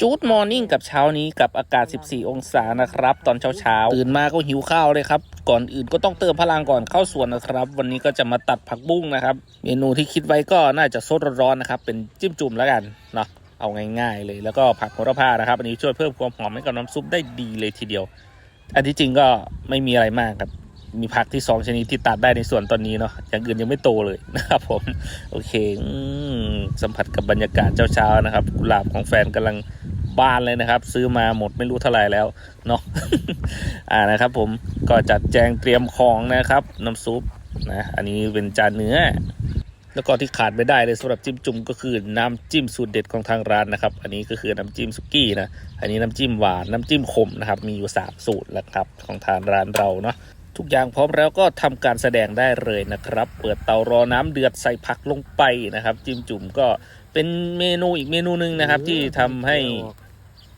จูดมอร์นิ่งกับเช้านี้กับอากาศ 14 องศานะครับ ตอนเช้าเช้าๆตื่นมาก็หิวข้าวเลยครับ ก่อนอื่นก็ต้องเติมพลังก่อนเข้าสวนนะครับ วันนี้ก็จะมาตัดผักบุ้งนะครับ เมนูที่คิดไว้ก็น่าจะซดร้อนๆนะครับ เป็นจิ้มจุ่มแล้วกันเนาะเอาง่ายๆ เลยแล้วก็ผักโหระพานะครับ อันนี้ช่วยเพิ่มความหอมให้กับน้ำซุปได้ดีเลยทีเดียว อันที่จริงก็ไม่มีอะไรมากครับมีผักที่สองชนิดที่ตัดได้ในส่วนตอนนี้เนาะอย่างอื่นยังไม่โตเลยนะครับผมโอเคอสัมผัสกับบรรยากาศเช้าๆนะครับ กุหลาบของแฟนกำลัง บานเลยนะครับ ซื้อมาหมดไม่รู้เท่าไหร่แล้วเนาะอ่านะครับ ผมก็จัดแจงเตรียมของนะครับ น้ำซุปนะอันนี้เป็นจานเนื้อ แล้วก็ที่ขาดไม่ได้เลยสำหรับจิ้มจุ่มก็คือน้ำจิ้มสูตรเด็ดของทางร้านนะครับ อันนี้ก็คือน้ำจิ้มสุกี้นะอันนี้น้ำจิ้มหวานน้ำจิ้มขมนะครับ มีอยู่สามสูตรแล้วครับของทางร้านเราเนาะทุกอย่างพร้อมแล้วก็ทำการแสดงได้เลยนะครับ เปิดเตารอน้ำเดือดใส่ผักลงไปนะครับ จิ้มจุ่มก็เป็นเมนูอีกเมนูหนึ่งนะครับที่ทำให้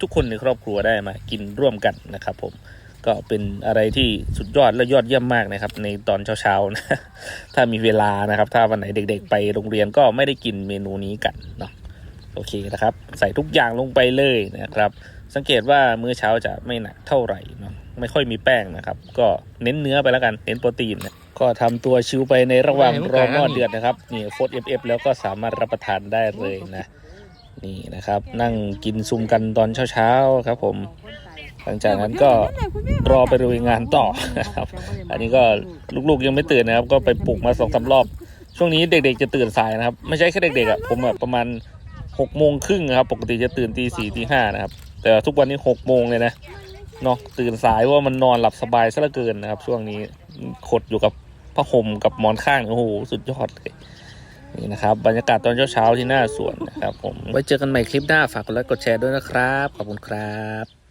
ทุกคนในครอบครัวได้มากินร่วมกันนะครับผมก็เป็นอะไรที่สุดยอดและยอดเยี่ยมมากนะครับ ในตอนเช้าๆนะถ้ามีเวลานะครับ ถ้าวันไหนเด็ก ๆ ไปโรงเรียนก็ไม่ได้กินเมนูนี้กันเนาะโอเคนะครับ ใส่ทุกอย่างลงไปเลยนะครับ สังเกตว่ามื้อเช้าจะไม่หนักเท่าไหร่เนาะไม่ค่อยมีแป้งนะครับ ก็เน้นเนื้อไปแล้วกันเน้นโปรตีนนะก็ทำตัวชิวไปในระหว่างรอหม้อเดือดนะครับนี่โฟดเอฟเอฟแล้วก็สามารถรับประทานได้เลยนะ นี่นะครับ นั่งกินซุมกันตอนเช้าๆครับ ผม หลังจากนั้นก็รอไปดูงานต่อนะครับ อันนี้ก็ลูกๆยังไม่ตื่นนะครับ ก็ไปปลุกมาสองสารอบ ช่วงนี้เด็กๆจะตื่นสายนะครับ ไม่ใช่แค่เด็กๆอะผมอะประมาณหกโมงครึ่งครับปกติจะตื่นตีสี่ตีห้านะครับ แต่ทุกวันนี้หกโมงเลยนะเนาะตื่นสายว่ามันนอนหลับสบายซะเหลือเกินนะครับ ช่วงนี้ขดอยู่กับผ้าห่มกับหมอนข้างโอ้โหสุดยอดเลย นี่นะครับ บรรยากาศตอนเช้าๆที่หน้าสวนนะครับผมไว้เจอกันใหม่คลิปหน้าฝากกดไลค์กดแชร์ด้วยนะครับ ขอบคุณครับ